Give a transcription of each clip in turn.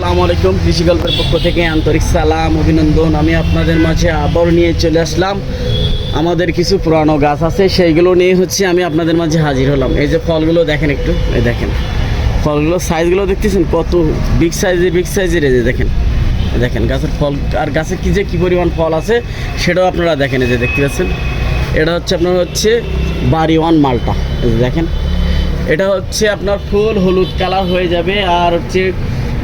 আসসালামু আলাইকুম, কৃষি গল্পের পক্ষ থেকে আন্তরিক সালাম, অভিনন্দন। আমি আপনাদের মাঝে আবার নিয়ে চলে আসলাম। আমাদের কিছু পুরানো গাছ আছে, সেইগুলো নিয়ে হচ্ছে আমি আপনাদের মাঝে হাজির হলাম। এই যে ফলগুলো দেখেন একটু, এই দেখেন। ফলগুলো সাইজগুলো দেখতেছেন? কত বিগ সাইজের বিগ সাইজের এই যে দেখেন। দেখেন, গাছের ফল, আর গাছে কী যে কী পরিমাণ ফল আছে, সেটাও আপনারা দেখেন, এই যে দেখতে পাচ্ছেন। এটা হচ্ছে আপনার হচ্ছে বাড়ি ওয়ান মালটা, এই যে দেখেন। এটা হচ্ছে আপনার ফুল হলুদ কালার হয়ে যাবে, আর হচ্ছে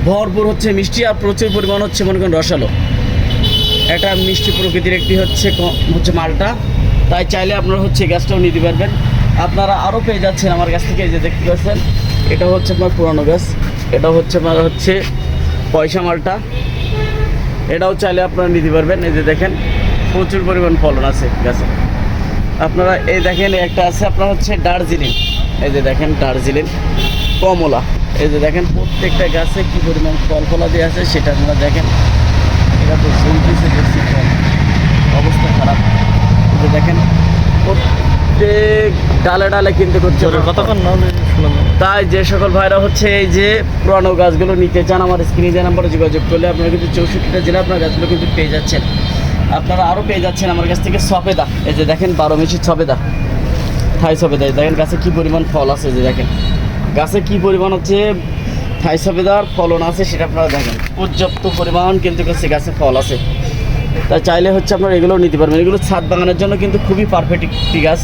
ভরপুর হচ্ছে মিষ্টি আর প্রচুর পরিমাণ হচ্ছে, মনে করেন, রসালো। এটা মিষ্টি প্রকৃতির একটি হচ্ছে হচ্ছে মালটা। তাই চাইলে আপনারা হচ্ছে গ্যাসটাও নিতে পারবেন। আপনারা আরও পেয়ে যাচ্ছেন আমার কাছ থেকে যে দেখতে পাচ্ছেন, এটা হচ্ছে আপনার পুরানো গ্যাস। এটা হচ্ছে আপনার হচ্ছে পয়সা মালটা। এটাও চাইলে আপনারা নিতে পারবেন। এই যে দেখেন, প্রচুর পরিমাণ ফলন আছে গাছে আপনারা এই দেখেন, একটা আছে আপনার হচ্ছে দার্জিলিং। এই যে দেখেন, দার্জিলিং কমলা। এই যে দেখেন প্রত্যেকটা গাছে কি পরিমাণ ফল ফলা দিয়ে আছে সেটা আপনারা দেখেন। এটা তো চলতেছে বেশি ফল। অবস্থা খারাপ। এই যে দেখেন প্রত্যেক ডালে ডালে কিন্তু করছে কতক্ষণ তাই যে সকল ভাইরা হচ্ছে এই যে পুরানো গাছগুলো নিতে চান আমার স্ক্রিনে যে নাম্বারে যোগাযোগ করলে আপনারা কিন্তু চৌষট্টিটা জেলা আপনার গাছগুলো কিন্তু পেয়ে যাচ্ছেন। আপনারা আরও পেয়ে যাচ্ছেন আমার কাছ থেকে সফেদা। এই যে দেখেন বারো মিশি সফেদা। থাই সফেদা। দেখেন গাছে কী পরিমাণ ফল আছে যে দেখেন। গাছে কী পরিমাণ হচ্ছে থাই সফেদার ফলন আছে সেটা আপনারা দেখেন। পর্যাপ্ত পরিমাণ কিন্তু হচ্ছে গাছে ফল আছে। তাই চাইলে হচ্ছে আপনারা এগুলো নিতে পারবেন। এগুলো ছাদ বাগানের জন্য কিন্তু খুবই পারফেক্ট একটি গাছ।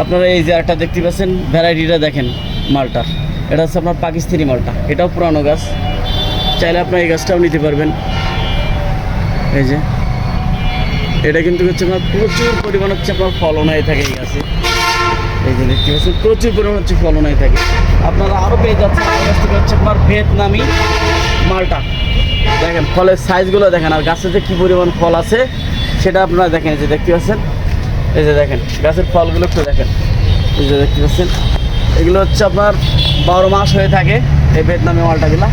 আপনারা এই যে একটা দেখতে পাচ্ছেন, ভ্যারাইটিটা দেখেন মালটার। এটা হচ্ছে আপনার পাকিস্তানি মালটা। এটাও পুরানো গাছ। চাইলে আপনার এই গাছটাও নিতে পারবেন। এই যে। এটা কিন্তু হচ্ছে আপনার প্রচুর পরিমাণ হচ্ছে আপনার ফলন হয়ে থাকে এই গাছে। এই দেখতে পাচ্ছেন প্রচুর পরিমাণ হচ্ছে ফলন হয়ে থাকে। আপনারা আরও পেয়ে যাচ্ছেন হচ্ছে আপনার ভিয়েতনামি মালটা। দেখেন, ফলের সাইজগুলো দেখেন, আর গাছে যে কী পরিমাণ ফল আছে, সেটা আপনারা দেখেন, এই যে দেখতে পাচ্ছেন। এই যে দেখেন, গাছের ফলগুলো একটু দেখেন। এই যে দেখতে পাচ্ছেন, এগুলো হচ্ছে আপনার বারো মাস হয়ে থাকে, এই ভিয়েতনামি মালটাগুলো।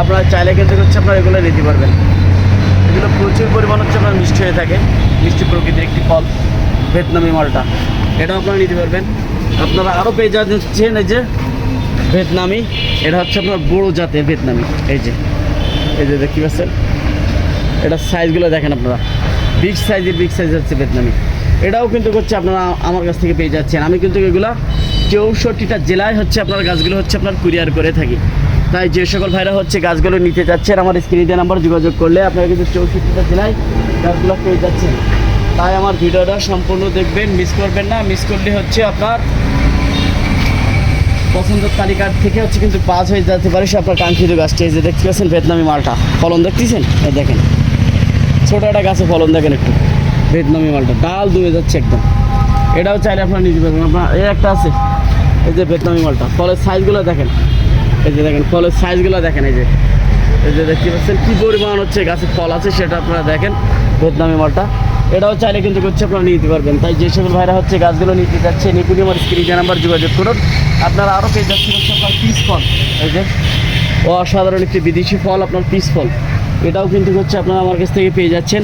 আপনারা চাইলে কিন্তু হচ্ছে আপনারা এগুলো নিতে পারবেন। এগুলো প্রচুর পরিমাণ হচ্ছে আপনার মিষ্টি হয়ে থাকে, মিষ্টি প্রকৃতির একটি ফল, ভিয়েতনামি মালটা। এটাও আপনারা নিতে পারবেন। আপনারা আরও পেয়ে যাচ্ছেন এই যে ভিয়েতনামি। এটা হচ্ছে আপনার বড়ো জাতের ভিয়েতনামি। এই যে এই যে দেখতে পাচ্ছেন? এটা সাইজগুলো দেখেন আপনারা। বিগ সাইজের বিগ সাইজ হচ্ছে ভিয়েতনামি। এটাও কিন্তু হচ্ছে আপনারা আমার কাছ থেকে পেয়ে যাচ্ছেন। আমি কিন্তু এগুলা চৌষট্টিটা জেলায় হচ্ছে আপনার গাছগুলো হচ্ছে আপনার কুরিয়ার করে থাকি। তাই যে সকল ভাইরা হচ্ছে গাছগুলো নিতে যাচ্ছেন, আমার স্ক্রিনে নাম্বার যোগাযোগ করলে আপনারা কিন্তু চৌষট্টিটা জেলায় গাছগুলো পেয়ে যাচ্ছেন। তাই আমার ভিডিওটা সম্পূর্ণ দেখবেন মিস করবেন না। মিস করলে হচ্ছে আপনার পছন্দের তালিকার থেকে হচ্ছে কিন্তু পাস হয়ে যেতে পারে সে আপনার কাঙ্ক্ষিত গাছটি এই যে দেখতে পাচ্ছেন ভিয়েতনামি মালটা। ফলন দেখতেছেন? এই দেখেন। ছোটো একটা গাছে ফলন দেখেন একটু। ভিয়েতনামি মালটা। ডাল দুয়ে যাচ্ছে একদম। এটাও চাইলে আপনার নিতে পারবেন আপনার এই একটা আছে। এই যে ভিয়েতনামি মালটা। ফলের সাইজগুলো দেখেন। এই যে দেখেন, ফলের সাইজগুলো দেখেন। এই যে। এই যে দেখতে পাচ্ছেন কী পরিমাণ হচ্ছে গাছে ফল আছে সেটা আপনারা দেখেন। ভিয়েতনামি মালটা। এটাও চাইলে কিন্তু হচ্ছে আপনারা নিতে পারবেন। তাই যে সকল ভাইরা হচ্ছে গাছগুলো নিতে যাচ্ছে নিপুণি আমার স্ক্রিনে নাম্বার যোগাযোগ করুন। আপনারা আরও পেয়ে যাচ্ছেন হচ্ছে আপনার পিস ফল। এই যে, অসাধারণ একটি বিদেশি ফল, আপনার পিস ফল। এটাও কিন্তু হচ্ছে আপনারা আমার কাছ থেকে পেয়ে যাচ্ছেন।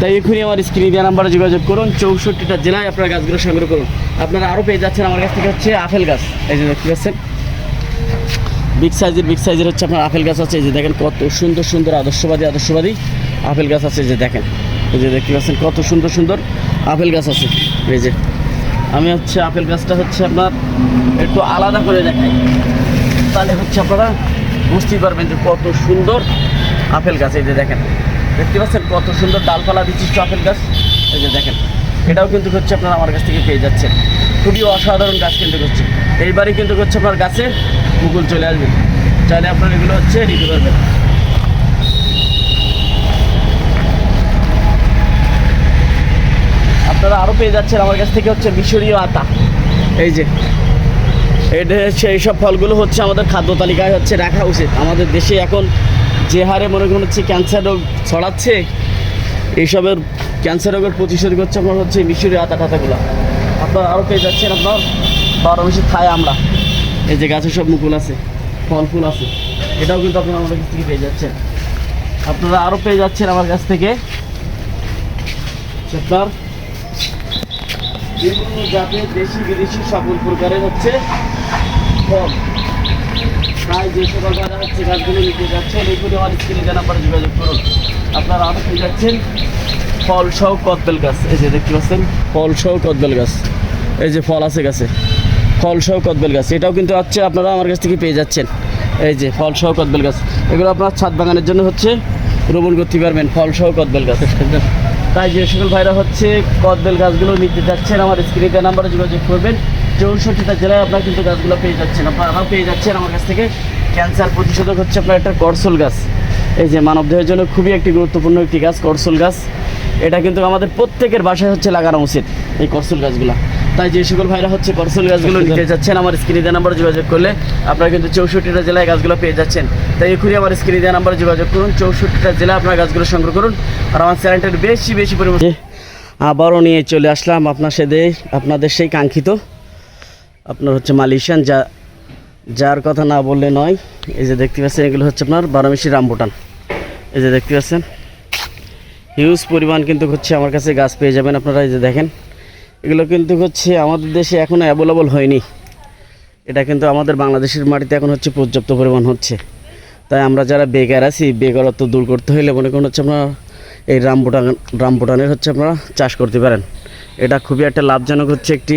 তাই এখনই আমার স্ক্রিনে দেওয়া নাম্বারে যোগাযোগ করুন। চৌষট্টিটা জেলায় আপনারা গাছগুলো সংগ্রহ করুন। আপনারা আরও পেয়ে যাচ্ছেন আমার কাছ থেকে হচ্ছে আপেল গাছ। এই যে দেখতে পাচ্ছেন। বিগ সাইজের বিগ সাইজের হচ্ছে আপনার আপেল গাছ আছে। এই যে দেখেন কত সুন্দর সুন্দর, আদর্শবাদী আদর্শবাদী আপেল গাছ আছে। যে দেখেন। এই যে দেখতে পাচ্ছেন কত সুন্দর সুন্দর আপেল গাছ আছে। এই যে, আমি হচ্ছে আপেল গাছটা হচ্ছে আপনার একটু আলাদা করে দেখাই। তাহলে হচ্ছে আপনারা বুঝতেই পারবেন যে কত সুন্দর আপেল গাছ, এই যে দেখেন। দেখতে পাচ্ছেন কত সুন্দর ডালপালা বিশিষ্ট আপেল গাছ। এই যে দেখেন, এটাও কিন্তু হচ্ছে আপনারা আমার কাছ থেকে পেয়ে যাচ্ছেন। খুবই অসাধারণ গাছ কিন্তু হচ্ছে। এইবারই কিন্তু হচ্ছে আপনার গাছে মুকুল চলে আসবে। চাইলে আপনার এগুলো হচ্ছে নিতে পারবেন। আপনারা আরও পেয়ে যাচ্ছেন আমার কাছ থেকে হচ্ছে মিশরীয় আতা। এই যে, এটা হচ্ছে এইসব ফলগুলো হচ্ছে আমাদের খাদ্য তালিকায় হচ্ছে রাখা উচিত। আমাদের দেশে এখন যে হারে মনে করুন হচ্ছে ক্যান্সার রোগ ছড়াচ্ছে, এইসবের ক্যান্সার রোগের প্রতিষেধক হচ্ছে আপনার হচ্ছে মিশরি আতা টাতাগুলো আপনার আরও পেয়ে যাচ্ছেন আপনার বারো মাসে খায় আমরা। এই যে গাছে সব মুকুল আছে, ফল ফুল আছে, এটাও কিন্তু আপনারা আমাদের কাছ থেকে পেয়ে যাচ্ছেন। আপনারা আরও পেয়ে যাচ্ছেন আমার কাছ থেকে। আপনার বিভিন্ন জাতের দেশি বিদেশি সকল প্রকারের হচ্ছে ফল। তাই যে সকল ভাইরা হচ্ছে, গাছগুলো নিতে যাচ্ছেন এইগুলো আমার স্ক্রিনে দেওয়া নাম্বারে যোগাযোগ করুন। আপনারা আরও পেয়ে যাচ্ছেন ফল সহ কদবেল গাছ। এই যে দেখতে পাচ্ছেন, ফল সহ কদবেল গাছ। এই যে ফল আছে গাছে। ফল সহ কদবেল গাছ। এটাও কিন্তু হচ্ছে আপনারা আমার কাছ থেকে পেয়ে যাচ্ছেন। এই যে ফল সহ কদবেল গাছ। এগুলো আপনার ছাদ বাগানের জন্য হচ্ছে রোপণ করতে পারবেন, ফল সহ কদবেল গাছ। তাই যে সকল ভাইরা হচ্ছে কদবেল গাছগুলো নিতে যাচ্ছেন, আমার স্ক্রিনে দেওয়া নাম্বারে যোগাযোগ করবেন। চৌষট্টিটা জেলায় আপনারা কিন্তু গাছগুলো পেয়ে যাচ্ছেন। আপনারাও পেয়ে যাচ্ছেন আমার কাছ থেকে। ক্যান্সার প্রতিষেধক হচ্ছে আপনার একটা করসল গাছ। এই যে মানবদেহের জন্য খুবই একটি গুরুত্বপূর্ণ একটি গাছ, করসল গাছ। এটা কিন্তু আমাদের প্রত্যেকের বাসায় হচ্ছে লাগানো উচিত, এই করসল গাছগুলো। তাই যে সকল ভাইরা হচ্ছে করসল গাছগুলো নিতে যাচ্ছেন আমার স্ক্রিনে দেওয়া নাম্বারে যোগাযোগ করলে আপনারা কিন্তু চৌষট্টিটা জেলায় গাছগুলো পেয়ে যাচ্ছেন। তাই এখনই আমার স্ক্রিনে দেওয়া নাম্বারে যোগাযোগ করুন চৌষট্টিটা জেলায় আপনার গাছগুলো সংগ্রহ করুন। আর আমার চ্যানেলটার বেশি বেশি পরিমাণে আবারও নিয়ে চলে আসলাম আপনার সাথে আপনাদের সেই কাঙ্ক্ষিত। আপনার হচ্ছে মালয়েশিয়ান যা যার কথা না বললে নয়। এই যে দেখতে পাচ্ছেন এগুলো হচ্ছে আপনার বারোমিশি রামবুটান এই যে দেখতে পাচ্ছেন হিউজ পরিমাণ কিন্তু হচ্ছে আমার কাছে গাছ পেয়ে যাবেন আপনারা এই যে দেখেন। এগুলো কিন্তু হচ্ছে আমাদের দেশে এখনও অ্যাভেলেবল হয়নি। এটা কিন্তু আমাদের বাংলাদেশের মাটিতে এখন হচ্ছে পর্যাপ্ত পরিমাণ হচ্ছে। তাই আমরা যারা বেকার আছি, বেকারত্ব দূর করতে হলে মনে করুন হচ্ছে আপনারা এই রামবুটান রামবুটানের হচ্ছে আপনারা চাষ করতে পারেন। এটা খুবই একটা লাভজনক হচ্ছে একটি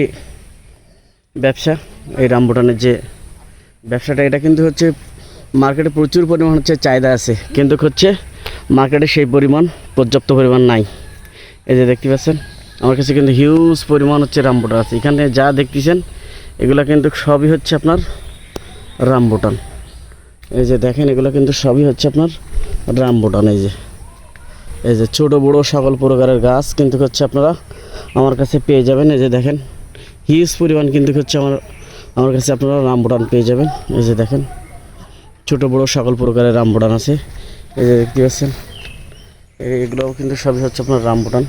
ব্যবসা। এই রামবুটানের যে ব্যবসাটা, এটা কিন্তু হচ্ছে মার্কেটে প্রচুর পরিমাণ হচ্ছে চাহিদা আছে। কিন্তু হচ্ছে মার্কেটে সেই পরিমাণ পর্যাপ্ত পরিমাণ নাই। এই যে দেখতে পাচ্ছেন আমার কাছে কিন্তু হিউজ পরিমাণ হচ্ছে রামবুটান আছে। এখানে যা দেখতেছেন, এগুলো কিন্তু সবই হচ্ছে আপনার রামবুটান এই যে দেখেন, এগুলো কিন্তু সবই হচ্ছে আপনার রামবুটান এই যে এই যে ছোটো, বড়ো সকল প্রকারের গাছ কিন্তু হচ্ছে আপনারা আমার কাছে পেয়ে যাবেন। এই যে দেখেন হিউজ পরিমাণ কিন্তু হচ্ছে আমার আমার কাছে আপনারা রামবুটান পেয়ে যাবেন। এই যে দেখেন, ছোটো, বড়ো সকল প্রকারের রামবুটান আছে। এই যে দেখতে পাচ্ছেন, এগুলোও কিন্তু সবই হচ্ছে আপনার রামবুটান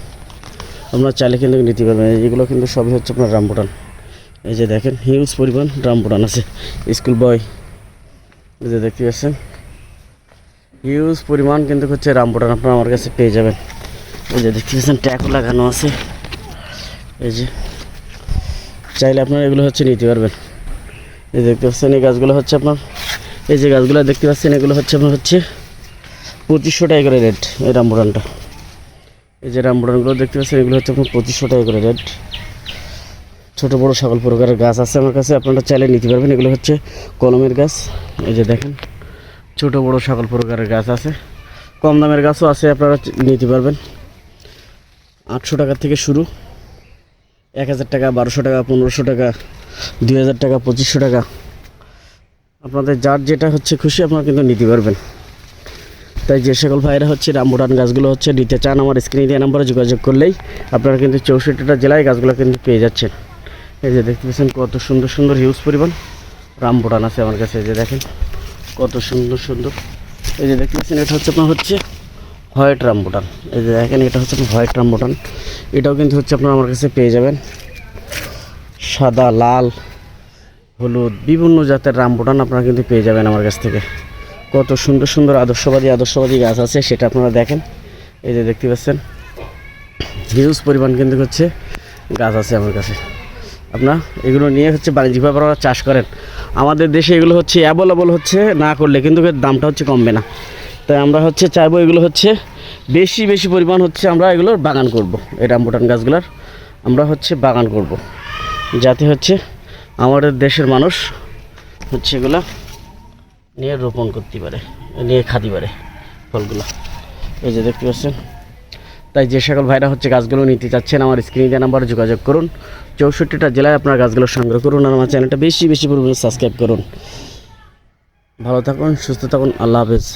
আপনারা চাইলে কিন্তু নিতে পারবেন এগুলো কিন্তু সবই হচ্ছে আপনার রামবুটান এই যে দেখেন, হিউজ পরিমাণ রামবুটান আছে। স্কুল বয়, এই যে দেখতে পাচ্ছেন। হিউজ পরিমাণ কিন্তু হচ্ছে রামবুটান আপনারা আমার কাছে পেয়ে যাবেন। এই যে দেখতে পাচ্ছেন ট্যাকও লাগানো আছে। এই যে, চাইলে আপনারা এগুলো হচ্ছে নিতে পারবেন। এই দেখতে পাচ্ছেন, এই গাছগুলো হচ্ছে আপনার, এই যে গাছগুলো দেখতে পাচ্ছেন, এগুলো হচ্ছে আপনার হচ্ছে পঁচিশশো টাকা করে রেট এই রামবুটানটা এই যে রামবুটানগুলো দেখতে পাচ্ছেন, এগুলো হচ্ছে আপনার পঁচিশশো টাকা করে রেট। ছোটো বড়ো সকল প্রকারের গাছ আছে আমার কাছে, আপনারা চাইলে নিতে পারবেন। এগুলো হচ্ছে কলমের গাছ। এই যে দেখেন, ছোটো বড়ো সকল প্রকারের গাছ আছে। কম দামের গাছও আছে, আপনারা নিতে পারবেন। আটশো টাকা থেকে শুরু। এক হাজার টাকা, বারোশো টাকা, পনেরোশো টাকা, দুই হাজার টাকা, পঁচিশশো টাকা। আপনাদের যার যেটা হচ্ছে খুশি, আপনারা কিন্তু নিতে পারবেন। তাই যে সকল ভাইরা হচ্ছে রামবুটান গাছগুলো হচ্ছে নিতে চান, আমার স্ক্রিনে দেওয়া নাম্বারে যোগাযোগ করলেই আপনারা কিন্তু চৌষট্টিটা জেলায় গাছগুলো কিন্তু পেয়ে যাচ্ছেন। এই যে দেখতে পাচ্ছেন কত সুন্দর সুন্দর হিউজ পরিমাণ রামবুটান আছে আমার কাছে, এই যে দেখেন কত সুন্দর সুন্দর। এই যে দেখতে পাচ্ছেন, এটা হচ্ছে আপনার হচ্ছে হোয়াইট রামবুটান এই যে দেখেন, এটা হচ্ছে আপনার হোয়াইট রামবুটান এটাও কিন্তু হচ্ছে আপনার আমার কাছে পেয়ে যাবেন। সাদা, লাল, হলুদ, বিভিন্ন জাতের রামবুটান আপনারা কিন্তু পেয়ে যাবেন আমার কাছ থেকে। কত সুন্দর সুন্দর আদর্শবাদী আদর্শবাদী গাছ আছে, সেটা আপনারা দেখেন। এই যে দেখতে পাচ্ছেন, হিউজ পরিমাণ কিন্তু হচ্ছে গাছ আছে আমার কাছে। আপনার এগুলো নিয়ে হচ্ছে বাণিজ্যিকভাবে আপনারা চাষ করেন। আমাদের দেশে এগুলো হচ্ছে অ্যাভেলেবল হচ্ছে, না করলে কিন্তু এর দামটা হচ্ছে কমবে না। তাই আমরা হচ্ছে চাইব এগুলো হচ্ছে বেশি বেশি পরিমাণ হচ্ছে আমরা এগুলোর বাগান করব। এই রামবুটান গাছগুলোর আমরা হচ্ছে বাগান করব। যাতে হচ্ছে আমাদের দেশের মানুষ হচ্ছে এগুলো নিয়ে রোপণ করতে পারে, নিয়ে খাতে পারে ফলগুলো। এই যে দেখতে পাচ্ছেন। তাই যে সকল ভাইরা হচ্ছে গাছগুলো নিতে চাচ্ছেন, আমার স্ক্রিনে দেওয়া নাম্বারে যোগাযোগ করুন। চৌষট্টিটা জেলায় আপনার গাছগুলো সংগ্রহ করুন আর আমার চ্যানেলটা বেশি বেশি পরিমাণে সাবস্ক্রাইব করুন। ভালো থাকুন, সুস্থ থাকুন, আল্লাহ হাফেজ।